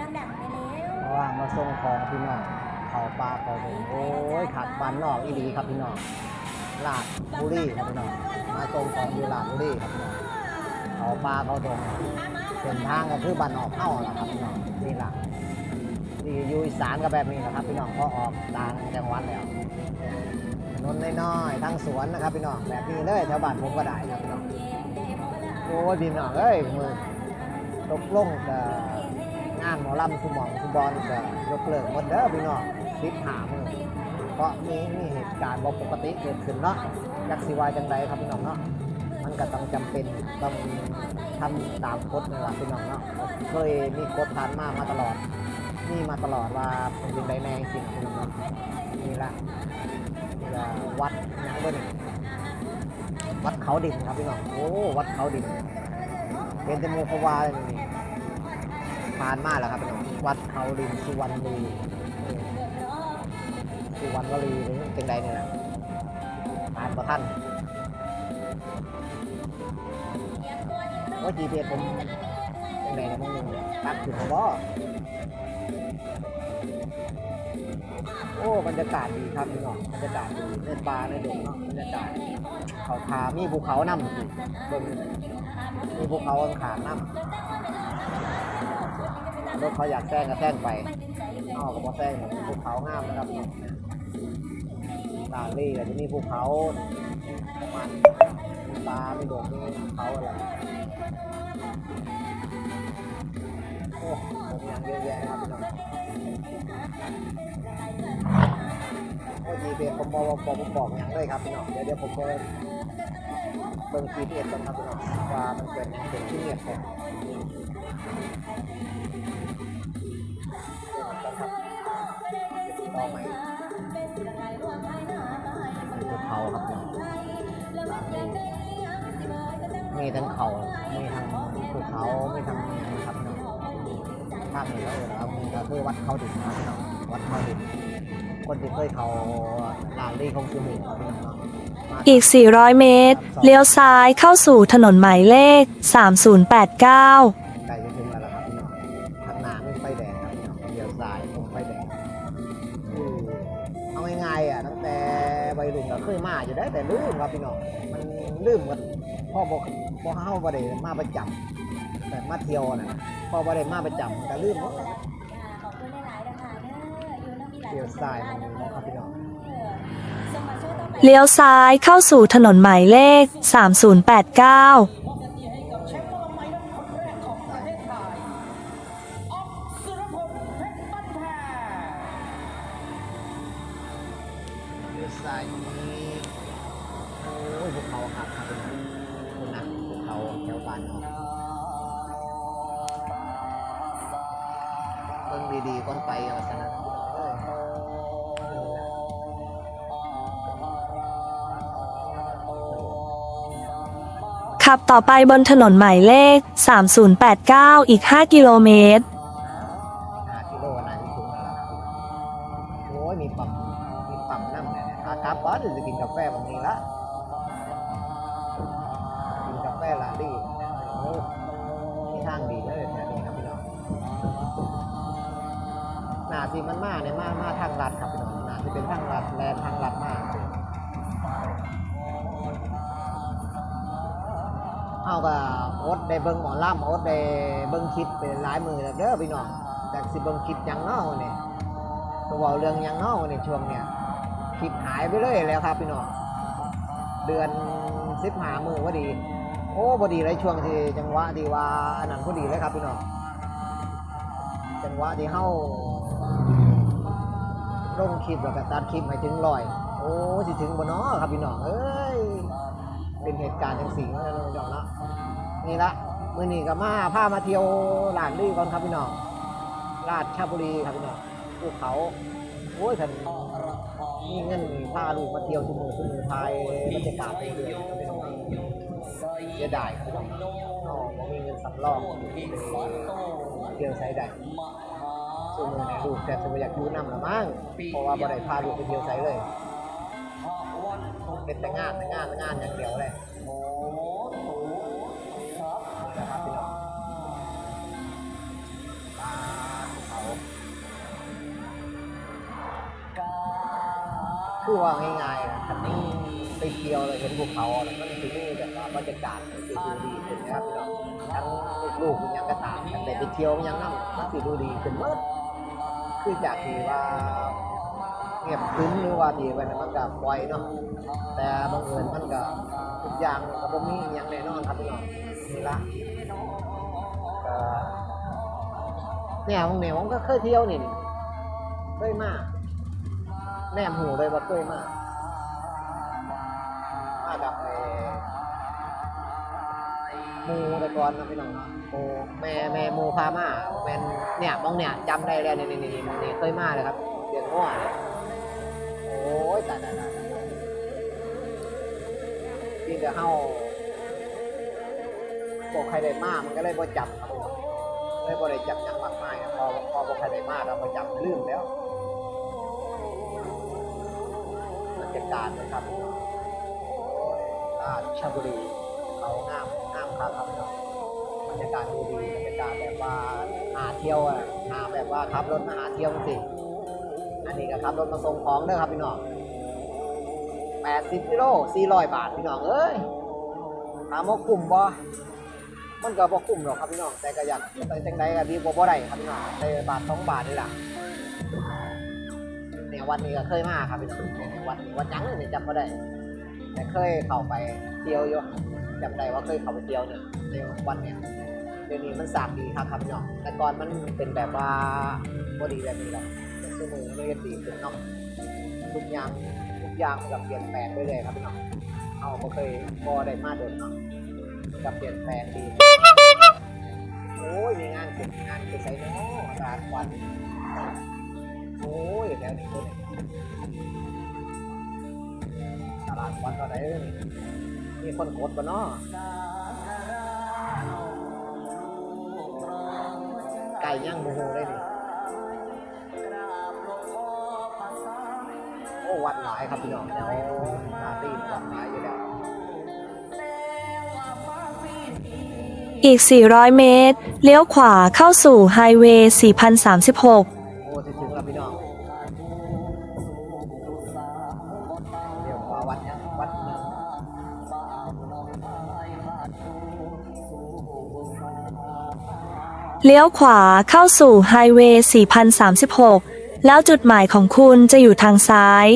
ดังๆไปแล้วาะว่ามาส่งของพี่น้องเขาปลาเขาถึงโอ้ยขัดบันนอกอีหลีครับพี่น้องลาดบุรีครับพี่น้องมาส่งของอยู่ลาดบุรีครับพี่น้องเขาปลาเขาตรงเส้นทางก็คือบันออกเข้าแหละครับพี่น้องนี่ล่ะที่อยู่อีสานก็แบบนี้แหละครับพี่น้องพอออกต่างจังหวัดแล้วถนนน้อยๆทั้งสวนนะครับพี่น้องแบบนี้เลยแถวบ้านผมก็ได้ครับพี่น้องโอ้ยพี่น้องเอ้ยมือตกลงกับ งานหมอลำคุณหมอคุณบอลก็ยกเลิกหมดเด้อพี่น้องสิบหามือเพราะมีมีเหตุการณ์บ่ปกติเกิดขึ้นเนาะจักสิวายจังใดครับพี่น้องเนาะมันก็ต้องจำเป็นต้องทำตามกฎนี่แหละพี่น้องเนาะเคยมีกฎผ่านมามาตลอดนี่มาตลอดว่าเป็นยังไงแน่จริงพี่น้องเนาะนี่ละนี่ละวัดยังเบ่นี่วัดเขาดินครับพี่น้องโอ้วัดเขาดินเป็นจมูกวาเลยนี่ ผ่านมากแล้วครับพี่น้องวัดเขาดินสุวรรณบุรีสุวรรณบุรีหรือเป็นใดเนี่ยนะผ่านประท่านว่าจีเพีผมเป็นใดนะมึงตักถึงบ่โอ้บรรยากาศดีครับพี่น้องบรรยากาศดีในป่าในดงเนาะบรรยากาศเขาทามีภูเขานำบนมีภูเขาขางน้ำ รถเขาอยากแซงก็แซงไปนอกก็พอแซงภูเขางามนะครับตาลี่ก็จะมีภูเขามาณปลาไม่โดดมีภูเขาอะไรโอ้ผมอย่างเยอะแยะครับพี่น้องโอ้จีเพียผมบอกผมบอกอย่างเลยครับพี่น้องเดี๋ยวเดี๋ยวผมจะ เบิ่ง GPS กันครับพี่น้องว่ามันเป็นเป็นที่เงียบแค่ต่อไปเขาครับมีทั้งเขามีทั้งภูเขามีทั้งนี่ครับเนาะภาคเหนือเออแล้วมีก็คือวัดเขาดินนะครับวัดเขาดินคนที่เคยเขาลานลี่คงจะมีครับเนาะมา อีก 400 เมตร เลี้ยวซ้ายเข้าสู่ถนนหมายเลข 3089ใกล้จะถึงแล้วล่ะครับพี่น้องทางหน้าไม่ไฟแดงครับพี่น้องเลี้ยวซ้ายตรงไฟแดงคือเอาง่ายๆอะตั้งแต่วัยรุ่นก็เคยมาอยู่ได้แต่ลืมครับพี่น้องมันลืมกันพ่อบอกพ่อเฮาบ่ได้มาประจำแต่มาเที่ยวน่ะพ่อบ่ได้มาประจำก็ลืมหมดขอบคุณหลายๆนะคะเด้ออยู่น้ำมีหลายเลี้ยวซ้ายมันมีครับพี่น้อง เลี้ยวซ้ายเข้าสู่ถนนหมายเลข 3089เลี้ยวซ้ายนี้โอ้ยภูเขาครับครับพี่น้องคุณนะภูเขาแถวบ้านเนาเบิ่งดีๆก่อนไปเอาสนะ ขับต่อไปบนถนนหมายเลข 3089 อีก 5 กิโลเมตร ห้ากิโลนะที่ถึงแล้วล่ะโอ้ยมีปั๊มมีปั๊มน้ำเนี่ยขากลับบ้านเดี๋ยวจะกินกาแฟแบบนี้ละกินกาแฟลาลี่โอ้มีทางดีเลยแถวนี้ครับพี่น้องหนาสิมันมาเนี่ยมามาทางลัดครับพี่น้องหนาที่เป็นทางลัดแลนทางลัดมาก เอาก็อดได้เบิ่งหมอลำอดได้เบิ่งคลิปเป็นหลายมือแล้วเด้อพี่น้องจากสิเบิ่งคลิปยังเนาะเนี่ยตัวเรื่องยังเนาะในช่วงเนี้ยคลิปหายไปเลยแล้วครับพี่น้องเดือนสิบหามือว่าดี โอ้พอดีเลยช่วงที่จังหวะที่ว่าอันนั้นพอดีเลยครับพี่น้องจังหวะที่เฮาลงคลิปแล้วก็ตัดคลิปให้ถึงร้อย โอ้สิถึงบ่เนาะครับพี่น้องเอ้ยเป็นเหตุการณ์จังสี่เนาะพี่น้องเนาะ นี่ละมือนี้ก็มาพามาเที่ยวลานลี่ก่อนครับพี่น้องราชบุรีครับพี่น้องภูเขาโอ้ยท่านมีเงินมีพาลูกมาเที่ยวทุกมือทุกมือพายบรรยากาศไปเรื่อยๆครับพี่น้องเสียดายครับอ๋อมีเงินสำรองเที่ยวใช้ได้ส่วนมือในลูกแต่สมอยากอยู่นำละมั้งเพราะว่าบ่ได้พาลูกไปเที่ยวใช้เลยเป็นแต่งานแต่งานแต่งานอย่างเดียวเลย คือว่าง่ายๆนะคันนี้ไปเที่ยวเลยเห็นภูเขาแล้วมันคือนี่แบบว่าบรรยากาศมันคือดูดีขึ้นนะครับพี่น้องทั้งลูกๆยังก็ตามแต่ไปเที่ยวยังนั่งมันคือดูดีขึ้นเมื่อคือจากที่ว่าเงียบครึ้มหรือว่าที่ไปมันก็ปล่อยเนาะแต่บังเอิญมันก็ทุกอย่างมันก็บ่มีอย่างแน่นอนครับพี่น้องนี่ละเนี่ยมึงเนี่ยผมก็เคยเที่ยวนี่เคยมาก แนมหูเลยว่าเคยมามากับไอ้หมูแต่ก่อนนะพี่น้องเนาะโอ้แม่แม่มูพามาแม่นเนี่ยมองเนี่ยจำได้แล้วนี่นี่นี่นี่เคยมาเลยครับเดือนง้อเนี่ยโอ้ยตายตายตายตายที่จะเฮาบอกใครได้มามันก็เลยบ่จำครับพี่น้องเลยบ่ได้จำหยังมากมายอะพอพอบอกใครได้มาเราบ่จำลืมแล้ว กาศนะครับราชบุรีเขางามงามครับครับบรรยากาศดูดีบรรยากาศแบบว่าหาเที่ยวอะหาแบบว่าขับรถมาหาเที่ยวสิอันนี้ก็ขับรถมาส่งของเด้อครับพี่น้อง80กิโล400บาทพี่น้องเอ้ยถามว่าคุ้มบ่มันก็บ่คุ้มหรอกครับพี่น้องแต่ก็อยากไปจังใดก็ดีกว่าบ่ได้ครับพี่น้องได้บาท2บาทนี่แหละ วันนี้ก็เคยมาครับพี่น้องวันวันยังเนี่ยจำบ่ได้ แต่เคยเข้าไปเที่ยวอยู่จำได้ว่าเคยเข้าไปเที่ยวเนี่ยในวันเนี่ยเดี๋ยวนี้มันสากดีครับครับพี่น้องแต่ก่อนมันเป็นแบบว่าบดีแบบนี้แหละแต่สมือมันก็ดีขึ้นเนาะทุกอย่างทุกอย่างมันกับเปลี่ยนแปลงไปเลยครับพี่น้องเอาก็เคยพอได้มาเดินเนาะกับเปลี่ยนแปลงดีโอ้ยมีงานเก็บงานเก็บใส่เนาะร้านวัน โอ้ยแล้วนี่ตัวนี้ตลาดวันก็ได้มีคนกดบ่เนาะไก่ย่างโมโหได้ดิโอ้วันหลายครับพี่น้องแล้วนาตีวันหลายอยู่แล้วอีก 400 เมตร เลี้ยวขวาเข้าสู่ไฮเวย์ 4036 เลี้ยวขวาเข้าสู่ไฮเวย์ 4036 แล้วจุดหมายของคุณจะอยู่ทางซ้าย